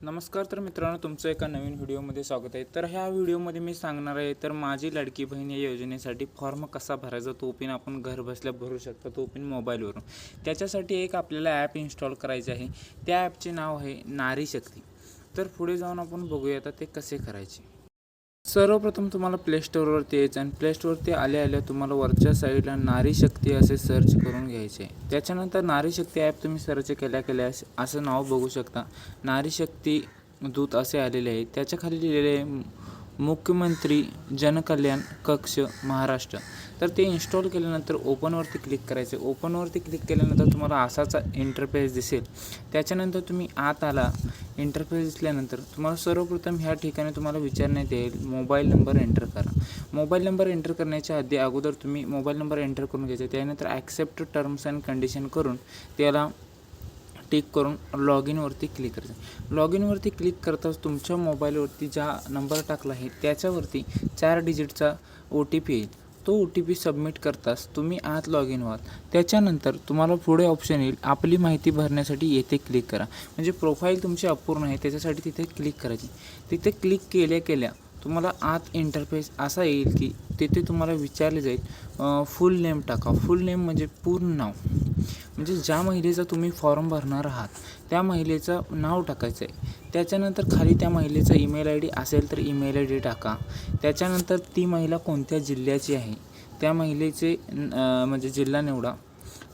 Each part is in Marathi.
नमस्कार तर मित्रांनो तुमचं एका नवीन व्हिडिओमध्ये स्वागत आहे. तर ह्या व्हिडिओमध्ये मी सांगणार आहे तर माझी लाडकी बहीण या योजनेसाठी फॉर्म कसा भरायचा तो पिन आपण घरबसल्या भरू शकतो तो पिन मोबाईलवरून त्याच्यासाठी एक आपल्याला ॲप इन्स्टॉल करायचे आहे. त्या ॲपचे नाव आहे नारी शक्ती. तर पुढे जाऊन आपण बघूया आता ते कसे करायचे. सर्वप्रथम तुम्हाला प्ले स्टोअरवरती यायचं आणि प्ले स्टोअरवरती आल्या आल्या तुम्हाला वरच्या साईडला नारी शक्ती असे सर्च करून घ्यायचे त्याच्यानंतर नारी शक्ती ॲप तुम्ही सर्च केल्या केल्या असं नाव बघू शकता. नारी शक्ती दूत असे आलेले आहे त्याच्याखाली लिहिलेले आहे मुख्यमंत्री जनकल्याण कक्ष महाराष्ट्र. तर ते इन्स्टॉल केल्यानंतर ओपनवरती क्लिक करायचे. ओपनवरती क्लिक केल्यानंतर तुम्हाला असाचा इंटरफेस दिसेल. त्याच्यानंतर तुम्ही आत आला. इंटरफेस दिसल्यानंतर तुम्हाला सर्वप्रथम ह्या ठिकाणी तुम्हाला विचारण्यात येईल मोबाईल नंबर एंटर करा. मोबाईल नंबर एंटर करण्याच्या आधी अगोदर तुम्ही मोबाईल नंबर एंटर करून घ्यायचा. त्यानंतर ॲक्सेप्ट टर्म्स अँड कंडिशन करून त्याला टिक करून लॉग इनवरती क्लिक करायचं. लॉग इनवरती क्लिक करताच तुमच्या मोबाईलवरती ज्या नंबर टाकला आहे त्याच्यावरती चार डिजिटचा ओ टी पी येईल. तो ओ टी पी सबमिट करताच तुम्ही आत लॉग इन व्हाल. त्याच्यानंतर तुम्हाला पुढे ऑप्शन येईल आपली माहिती भरण्यासाठी येथे क्लिक करा. म्हणजे प्रोफाईल तुमची अपूर्ण आहे त्याच्यासाठी तिथे क्लिक करायची. तिथे क्लिक केल्या केल्या तुम्हाला आत इंटरफेस असा येईल की तिथे तुम्हाला विचारले जाईल फुल नेम टाका. फुल नेम म्हणजे पूर्ण नाव. म्हणजे ज्या महिलेचा तुम्ही फॉर्म भरणार आहात त्या महिलेचं नाव टाकायचं आहे त्याच्यानंतर खाली त्या महिलेचा ईमेल आय डी असेल तर ईमेल आय डी टाका. त्याच्यानंतर ती महिला कोणत्या जिल्ह्याची आहे? त्या महिलेचे म्हणजे जिल्हा निवडा.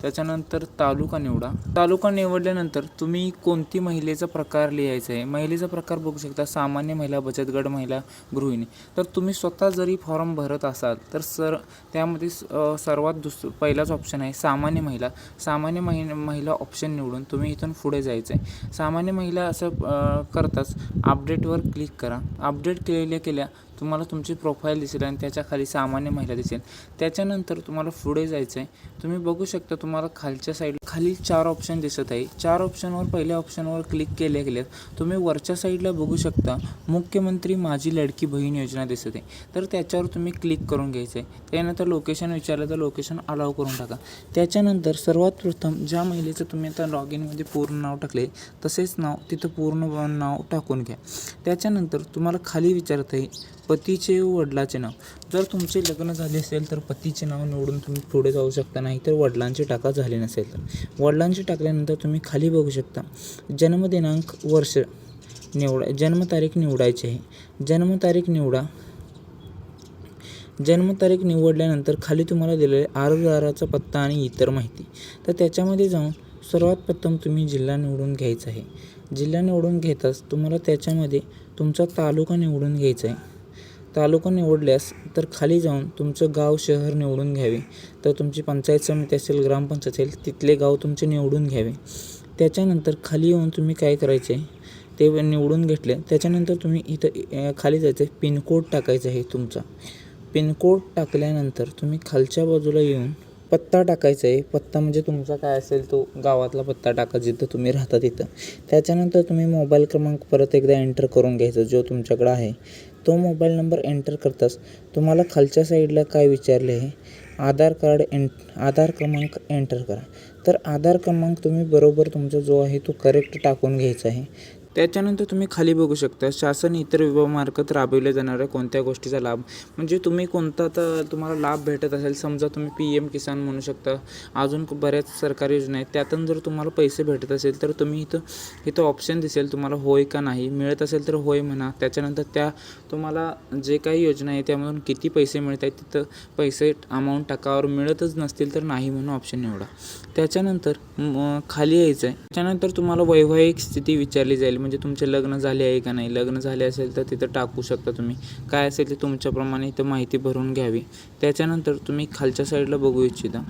त्याच्यानंतर तालुका निवडा. तालुका निवडल्यानंतर तुम्ही कोणती महिलेचा प्रकार लिहायचा आहे? महिलेचा प्रकार बघू शकता. सामान्य महिला बचत गट महिला गृहिणी. तर तुम्ही स्वतः जरी फॉर्म भरत असाल तर सर त्यामध्ये स- सर्वात दुस पहिलाच ऑप्शन आहे सामान्य महिला. सामान्य महि महिला ऑप्शन निवडून तुम्ही इथून पुढे जायचं आहे. सामान्य महिला असं करताच अपडेटवर क्लिक करा. अपडेट केलेल्या केल्या तुम्हाला तुमची प्रोफाईल दिसेल आणि त्याच्याखाली सामान्य महिला दिसेल. त्याच्यानंतर तुम्हाला पुढे जायचं आहे तुम्ही बघू शकता तुम्हाला खालच्या साईड खाली चार ऑप्शन दिसत आहे. चार ऑप्शनवर पहिल्या ऑप्शनवर क्लिक केल्या गेले तुम्ही वरच्या साईडला बघू शकता मुख्यमंत्री माझी लडकी बहीण योजना दिसत आहे. तर त्याच्यावर तुम्ही क्लिक करून घ्यायचं आहे त्यानंतर लोकेशन विचारलं तर लोकेशन अलाव करून टाका. त्याच्यानंतर सर्वात प्रथम ज्या महिलेचं तुम्ही आता लॉग इनमध्ये पूर्ण नाव टाकले तसेच नाव तिथं पूर्ण नाव टाकून घ्या. त्याच्यानंतर तुम्हाला खाली विचारत आहे पतीचे वडिलाचे नाव. जर तुमचे लग्न झाले असेल तर पतीचे नाव निवडून तुम्ही पुढे जाऊ शकता नाही तर वडिलांचे टाका झाले नसेल तर. वडिलांचे टाकल्यानंतर तुम्ही खाली बघू शकता जन्मदिनांक वर्ष निवडा जन्मतारीख निवडायची आहे. जन्मतारीख निवडा. जन्मतारीख निवडल्यानंतर खाली तुम्हाला दिलेले अर्जदाराचा पत्ता आणि इतर माहिती. तर त्याच्यामध्ये जाऊन सर्वात प्रथम तुम्ही जिल्हा निवडून घ्यायचा आहे. जिल्हा निवडून घेताच तुम्हाला त्याच्यामध्ये तुमचा तालुका निवडून घ्यायचा आहे. तालुका निवडल्यास तर खाली जाऊन तुमचं गाव शहर निवडून घ्यावे. तर तुमची पंचायत समिती असेल ग्रामपंचायत असेल तिथले गाव तुमचे निवडून घ्यावे. त्याच्यानंतर खाली येऊन तुम्ही काय करायचे? ते निवडून घेतले. त्याच्यानंतर तुम्ही इथं खाली जायचं आहे. पिनकोड टाकायचा आहे तुमचा. पिनकोड टाकल्यानंतर तुम्ही खालच्या बाजूला येऊन पत्ता टाकायचा आहे. पत्ता म्हणजे तुमचा काय असेल तो गावातला पत्ता टाका जिथं तुम्ही राहता तिथं. त्याच्यानंतर तुम्ही मोबाईल क्रमांक परत एकदा एंटर करून घ्यायचा जो तुमच्याकडं आहे. तो मोबाईल नंबर एंटर करताच तुम्हाला खालच्या साईडला काय विचारले आहे? आधार कार्ड एंट आधार क्रमांक एंटर करा. तर आधार क्रमांक तुम्ही बरोबर तुमचा जो आहे तो करेक्ट टाकून घ्यायचा आहे. त्याच्यानंतर तुम्ही खाली बघू शकता शासन इतर विभागामार्फत राबविल्या जाणाऱ्या कोणत्या गोष्टीचा लाभ. म्हणजे तुम्ही कोणता तर तुम्हाला लाभ भेटत असेल समजा तुम्ही पी एम किसान म्हणू शकता अजून बऱ्याच सरकारी योजना आहेत त्यातून जर तुम्हाला पैसे भेटत असेल तर तुम्ही इथं इथं ऑप्शन दिसेल तुम्हाला होय का नाही मिळत असेल तर होय म्हणा त्याच्यानंतर त्या तुम्हाला जे काही योजना आहे त्यामधून किती पैसे मिळत आहेत तिथं पैसे अमाऊंट टाकावर मिळतच नसतील तर नाही म्हणून ऑप्शन निवडा. त्याच्यानंतर खाली यायचं आहे त्याच्यानंतर तुम्हाला वैवाहिक स्थिती विचारली जाईल. म्हणजे तुमचे लग्न झाले आहे का नाही? लग्न झाले असेल तर तिथं टाकू शकता तुम्ही. काय असेल ते तुमच्याप्रमाणे इथं माहिती भरून घ्यावी. त्याच्यानंतर तुम्ही खालच्या साईडला बघू इच्छिता.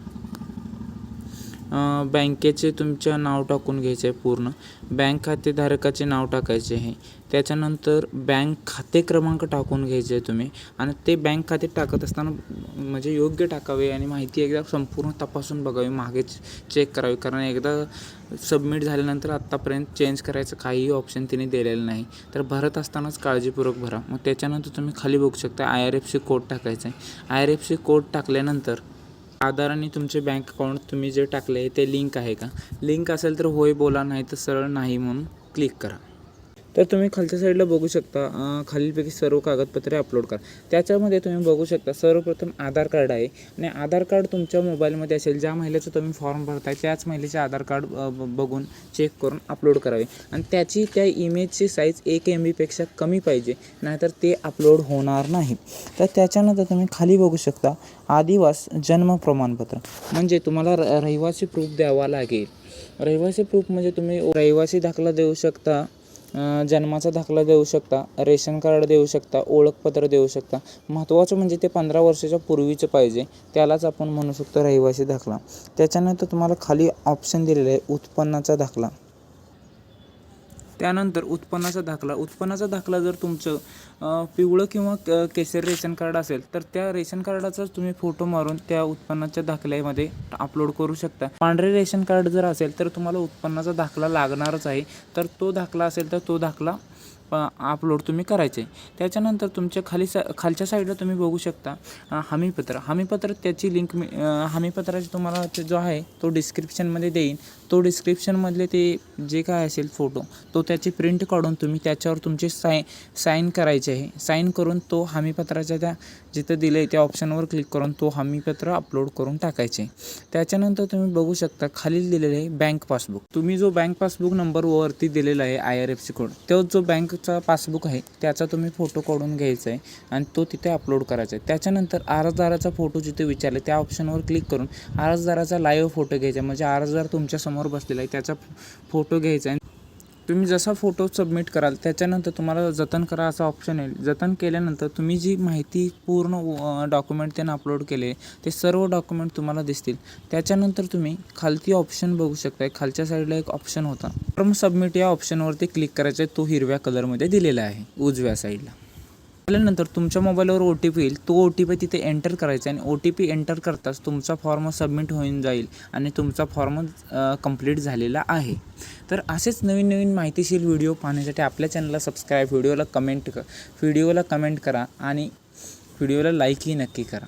बँकेचे तुमच्या नाव टाकून घ्यायचे आहे पूर्ण. बँक खातेधारकाचे नाव टाकायचे आहे त्याच्यानंतर बँक खाते क्रमांक टाकून घ्यायचे आहे तुम्ही. आणि ते बँक खाते टाकत असताना म्हणजे योग्य टाकावे आणि माहिती एकदा संपूर्ण तपासून बघावी मागे चेक करावी. कारण एकदा सबमिट झाल्यानंतर आत्तापर्यंत चेंज करायचं काहीही ऑप्शन तिने दिलेलं नाही. तर भरत असतानाच काळजीपूर्वक भरा. मग त्याच्यानंतर तुम्ही खाली बघू शकता I R F C code टाकायचा आहे I R F C code टाकल्यानंतर आधार आणि तुमचे बँक अकाउंट तुम्ही जे टाकले ते लिंक आहे का? लिंक असेल तर होय बोला नाही तर सरळ नाही म्हणून क्लिक करा. तर तुम्ही खालच्या साईडला बघू शकता. खालीलपैकी सर्व कागदपत्रे अपलोड करा. त्याच्यामध्ये तुम्ही बघू शकता सर्वप्रथम आधार कार्ड आहे. आणि आधार कार्ड तुमच्या मोबाईलमध्ये असेल. ज्या महिलेचं तुम्ही फॉर्म भरताय त्याच महिलेचे आधार कार्ड ब- बघून चेक करून अपलोड करावे. आणि त्याची त्या इमेजची साईज एक एम बीपेक्षा कमी पाहिजे. नाहीतर ते अपलोड होणार नाही. तर त्याच्यानंतर तुम्ही खाली बघू शकता आदिवास जन्म प्रमाणपत्र. म्हणजे तुम्हाला र रहिवासी प्रूफ द्यावा लागेल. रहिवासी प्रूफ म्हणजे तुम्ही रहिवासी दाखला देऊ शकता. जन्माचा दाखला देऊ शकता रेशन कार्ड देऊ शकता ओळखपत्र देऊ शकता. महत्त्वाचं म्हणजे ते पंधरा वर्षाच्या पूर्वीचं पाहिजे त्यालाच आपण म्हणू शकतो रहिवासी दाखला. त्याच्यानंतर तुम्हाला खाली ऑप्शन दिलेलं आहे उत्पन्नाचा दाखला. त्यानंतर उत्पन्नाचा दाखला. उत्पन्नाचा दाखला जर तुमचं पिवळं किंवा क- केसरी रेशन कार्ड असेल तर त्या रेशन कार्डाचाच तुम्ही फोटो मारून त्या उत्पन्नाच्या दाखल्यामध्ये अपलोड करू शकता. पांढरे रेशन कार्ड जर असेल तर तुम्हाला उत्पन्नाचा दाखला लागणारच आहे. तर तो दाखला असेल तर तो दाखला अपलोड तुम्ही करायचे. त्याच्यानंतर तुमच्या खाली सा खालच्या साईडला तुम्ही बघू शकता हमीपत्र. हमीपत्र त्याची लिंक मी हमीपत्राची तुम्हाला ते जो आहे तो डिस्क्रिप्शनमध्ये देईन. तो डिस्क्रिप्शनमधले ते जे काय असेल फोटो तो त्याची प्रिंट काढून तुम्ही त्याच्यावर तुमचे साय साईन करायचे आहे. साईन करून तो हमीपत्राच्या त्या जिथं दिलं आहे त्या ऑप्शनवर क्लिक करून तो हमीपत्र अपलोड करून टाकायचे. त्याच्यानंतर तुम्ही बघू शकता खालील दिलेले आहे बँक पासबुक तुम्ही जो बँक पासबुक नंबरवरती दिलेला आहे I R F C code तो जो बँक बँकचा पासबुक आहे त्याचा तुम्ही फोटो काढून घ्यायचा आहे आणि तो तिथे अपलोड करायचा आहे. त्याच्यानंतर अर्जदाराचा फोटो जिथे विचारले त्या ऑप्शनवर क्लिक करून अर्जदाराचा लाईव्ह फोटो घ्यायचा म्हणजे अर्जदार तुमच्यासमोर बसलेला आहे त्याचा फोटो घ्यायचा आहे. तुम्ही जसा फोटो सबमिट कराल त्याच्यानंतर तुम्हाला जतन करा असा ऑप्शन येईल. जतन केल्यानंतर तुम्ही जी माहिती पूर्ण डॉक्युमेंट त्यांना अपलोड केले ते सर्व डॉक्युमेंट तुम्हाला दिसतील. त्याच्यानंतर तुम्ही खालती ऑप्शन बघू शकता खालच्या साईडला एक ऑप्शन होता. फॉर्म सबमिट या ऑप्शनवरती क्लिक करायचं आहे तो हिरव्या कलरमध्ये दिलेला आहे. उजव्या साईडला आल्यानंतर तुमच्या मोबाईलवर ओ टी पी येईल. तो ओ टी पी तिथे एंटर करायचा आणि ओ टी पी एंटर करताच तुमचा फॉर्म सबमिट होऊन जाईल आणि तुमचा फॉर्म कंप्लीट झालेला आहे. तर असेच नवीन नवीन माहितीशील व्हिडिओ पाहण्यासाठी आपल्या चॅनलला सबस्क्राईब व्हिडिओला कमेंट क व्हिडिओला कमेंट करा आणि व्हिडिओला लाईकही नक्की करा.